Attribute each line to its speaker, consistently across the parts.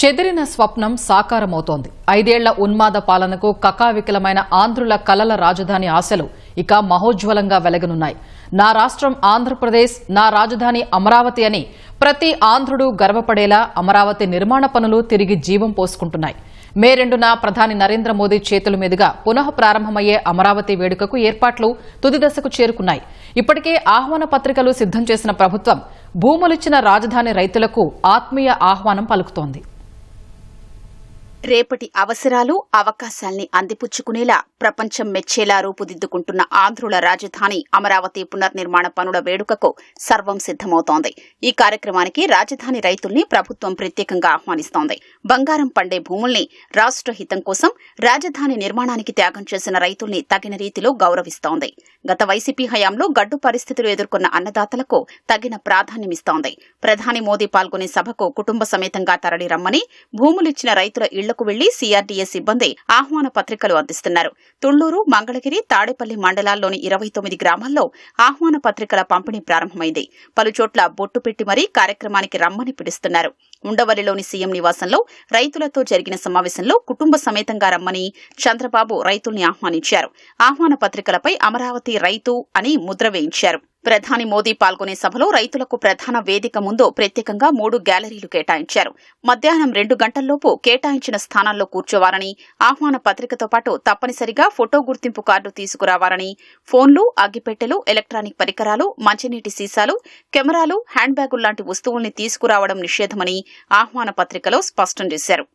Speaker 1: చెదిరిన స్వప్నం సాకారమవుతోంది. ఐదేళ్ళ ఉన్మాద పాలనకు కకావికలమైన ఆంధ్రుల కలల రాజధాని ఆశలు ఇక మహోజ్వలంగా వెలగనున్నాయి. నా రాష్ట్రం ఆంధ్రప్రదేశ్ నా రాజధాని అమరావతి అని ప్రతి ఆంధ్రుడు గర్వపడేలా అమరావతి నిర్మాణ పనులు తిరిగి జీవం పోసుకుంటున్నాయి. మే రెండున ప్రధాని నరేంద్ర మోదీ చేతుల మీదుగా పునః ప్రారంభమయ్యే అమరావతి వేడుకకు ఏర్పాట్లు తుది దశకు చేరుకున్నాయి. ఇప్పటికే ఆహ్వాన పత్రికలు సిద్ధం చేసిన ప్రభుత్వం భూములిచ్చిన రాజధాని రైతులకు ఆత్మీయ ఆహ్వానం పలుకుతోంది.
Speaker 2: రేపటి అవసరాలు అవకాశాల్ని అందిపుచ్చుకునేలా ప్రపంచం మెచ్చేలా రూపుదిద్దుకుంటున్న ఆంధ్రుల రాజధాని అమరావతి పునర్నిర్మాణ పనుల వేడుకకు సర్వం సిద్దమవుతోంది ఈ కార్యక్రమానికి రాజధాని రైతుల్ని ప్రభుత్వం ప్రత్యేకంగా ఆహ్వానిస్తోంది. బంగారం పండే భూముల్ని రాష్ట్ర హితం కోసం రాజధాని నిర్మాణానికి త్యాగం చేసిన రైతుల్ని తగిన రీతిలో గౌరవిస్తోంది. గత వైసీపీ హయాంలో గడ్డు పరిస్థితులు ఎదుర్కొన్న అన్నదాతలకు తగిన ప్రాధాన్యమిస్తోంది. ప్రధాని మోదీ పాల్గొనే సభకు కుటుంబ సమేతంగా తరలి రమ్మని భూములిచ్చిన రైతుల ఇళ్ళ ఇళ్ళకు వెళ్ళి సీఆర్డీఏ సిబ్బంది ఆహ్వాన పత్రికలు అందిస్తున్నారు. తుళ్ళూరు మంగళగిరి తాడేపల్లి మండలాల్లోని ఇరవై తొమ్మిది గ్రామాల్లో ఆహ్వాన పత్రికల పంపిణీ ప్రారంభమైంది. పలుచోట్ల బొట్టు పెట్టి మరీ కార్యక్రమానికి రమ్మని పిలుస్తున్నారు. ఉండవల్లిలోని సీఎం నివాసంలో రైతులతో జరిగిన సమావేశంలో కుటుంబ సమేతంగా రమ్మని చంద్రబాబు రైతుల్ని ఆహ్వానించారు. ఆహ్వాన పత్రికలపై అమరావతి రైతు అని ముద్ర వేయించారు. ప్రధాని మోదీ పాల్గొనే సభలో రైతులకు ప్రధాన వేదిక ముందు ప్రత్యేకంగా మూడు గ్యాలరీలు కేటాయించారు. మధ్యాహ్నం రెండు గంటల్లోపు కేటాయించిన స్థానాల్లో కూర్చోవాలని ఆహ్వాన పత్రికతో పాటు తప్పనిసరిగా ఫోటో గుర్తింపు కార్డు తీసుకురావాలని ఫోన్లు అగ్గిపెట్టెలు ఎలక్ట్రానిక్ పరికరాలు మంచినీటి సీసాలు కెమెరాలు హ్యాండ్ బ్యాగులు లాంటి వస్తువుల్ని తీసుకురావడం నిషేధమని ఆహ్వాన పత్రికలో స్పష్టం చేశారు.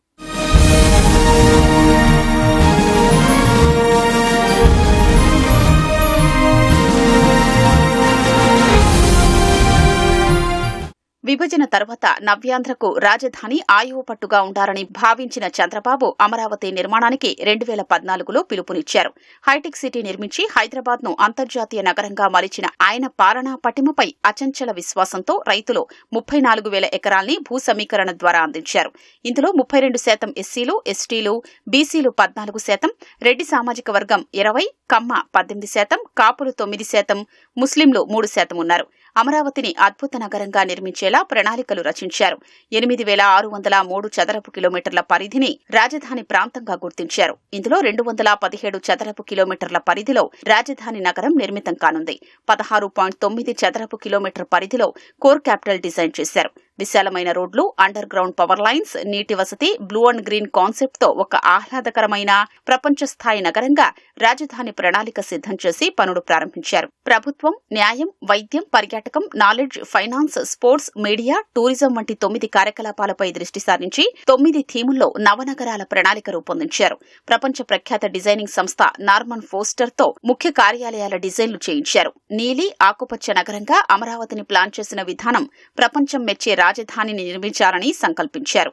Speaker 2: విభజన తర్వాత నవ్యాంధ్రకు రాజధాని ఆయువు పట్టుగా ఉండాలని భావించిన చంద్రబాబు అమరావతి నిర్మాణానికి రెండు వేల పద్నాలుగులో పిలుపునిచ్చారు. హైటెక్ సిటీ నిర్మించి హైదరాబాద్ను అంతర్జాతీయ నగరంగా మలిచిన ఆయన పాలనా పటిమపై అచంచల విశ్వాసంతో రైతులు ముప్పై నాలుగు వేల ఎకరాల్ని భూ సమీకరణ ద్వారా అందించారు. ఇందులో ముప్పై రెండు శాతం ఎస్సీలు ఎస్టీలు బీసీలు పద్నాలుగు శాతం రెడ్డి సామాజిక వర్గం ఇరవై కమ్మ పద్దెనిమిది శాతం కాపులు తొమ్మిది శాతం ముస్లింలు మూడు శాతం ఉన్నారు. అమరావతిని అద్భుత నగరంగా నిర్మించేలా ప్రణాళికలు రచించారు. ఎనిమిది వేల ఆరు వందల మూడు చదరపు కిలోమీటర్ల పరిధిని రాజధాని ప్రాంతంగా గుర్తించారు. ఇందులో రెండు వందల పదిహేడు చదరపు కిలోమీటర్ల పరిధిలో రాజధాని నగరం నిర్మితం కానుంది. పదహారు పాయింట్ తొమ్మిది చదరపు కిలోమీటర్ పరిధిలో కోర్ క్యాపిటల్ డిజైన్ చేశారు. విశాలమైన రోడ్లు అండర్ గ్రౌండ్ పవర్ లైన్స్ నీటి వసతి బ్లూ అండ్ గ్రీన్ కాన్సెప్ట్తో ఒక ఆహ్లాదకరమైన ప్రపంచ స్థాయి నగరంగా రాజధాని ప్రణాళిక సిద్ధం చేసి పనులు ప్రారంభించారు. ప్రభుత్వం న్యాయం వైద్యం పర్యాటకం knowledge finance sports media tourism వంటి తొమ్మిది కార్యకలాపాలపై దృష్టి సారించి తొమ్మిది థీముల్లో నవనగరాల ప్రణాళిక రూపొందించారు. ప్రపంచ ప్రఖ్యాత డిజైనింగ్ సంస్థ నార్మన్ ఫోస్టర్తో ముఖ్య కార్యాలయాల డిజైన్లు చేయించారు. నీలి ఆకుపచ్చ నగరంగా అమరావతిని ప్లాన్ చేసిన విధానం ప్రపంచం మెచ్చే రాజధానిని నిర్మించాలని సంకల్పించారు.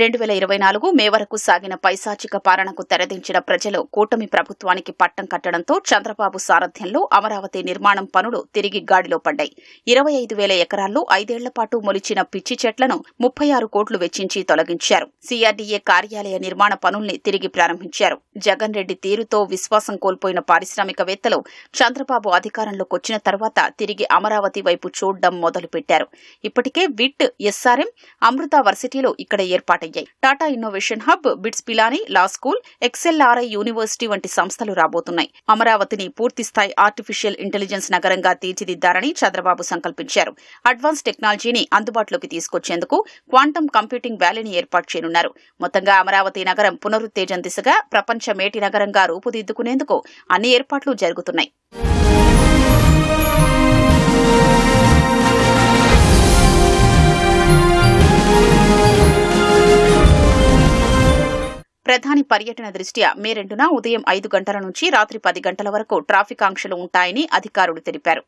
Speaker 2: రెండు వేల ఇరవై నాలుగు మే వరకు సాగిన పైశాచిక పాలనకు తెరదించిన ప్రజలు కూటమి ప్రభుత్వానికి పట్టం కట్టడంతో చంద్రబాబు సారథ్యంలో అమరావతి నిర్మాణం పనులు తిరిగి గాడిలో పడ్డాయి. ఇరవై ఐదు వేల ఎకరాల్లో ఐదేళ్ళ పాటు మొలిచిన పిచ్చి చెట్లను ముప్పై ఆరు కోట్లు వెచ్చించి తొలగించారు. సీఆర్డీఏ కార్యాలయ నిర్మాణ పనుల్ని తిరిగి ప్రారంభించారు. జగన్ రెడ్డి తీరుతో విశ్వాసం కోల్పోయిన పారిశ్రామికవేత్తలు చంద్రబాబు అధికారంలోకి వచ్చిన తర్వాత తిరిగి అమరావతి వైపు చూడడం మొదలుపెట్టారు. ఇప్పటికే విట్ ఎస్ఆర్ఎం అమృత వర్సిటీలో ఇక్కడ ఏర్పాటయ్యాయి Tata innovation hub BITS Pilani law school XLRI university వంటి సంస్థలు రాబోతున్నాయి. అమరావతిని పూర్తిస్థాయి ఆర్టిఫిషియల్ ఇంటెలిజెన్స్ నగరంగా తీర్చిదిద్దారని చంద్రబాబు సంకల్పించారు. అడ్వాన్స్ టెక్నాలజీని అందుబాటులోకి తీసుకొచ్చేందుకు క్వాంటమ్ కంప్యూటింగ్ వ్యాలీని ఏర్పాటు చేయనున్నారు. మొత్తంగా అమరావతి నగరం పునరుత్తేజం దిశగా ప్రపంచ మేటి నగరంగా రూపుదిద్దుకునేందుకు అన్ని ఏర్పాట్లు జరుగుతున్నాయి. ప్రధాని పర్యటన దృష్ట్యా మే రెండున ఉదయం ఐదు గంటల నుంచి రాత్రి పది గంటల వరకు ట్రాఫిక్ ఆంక్షలు ఉంటాయని అధికారులు తెలిపారు.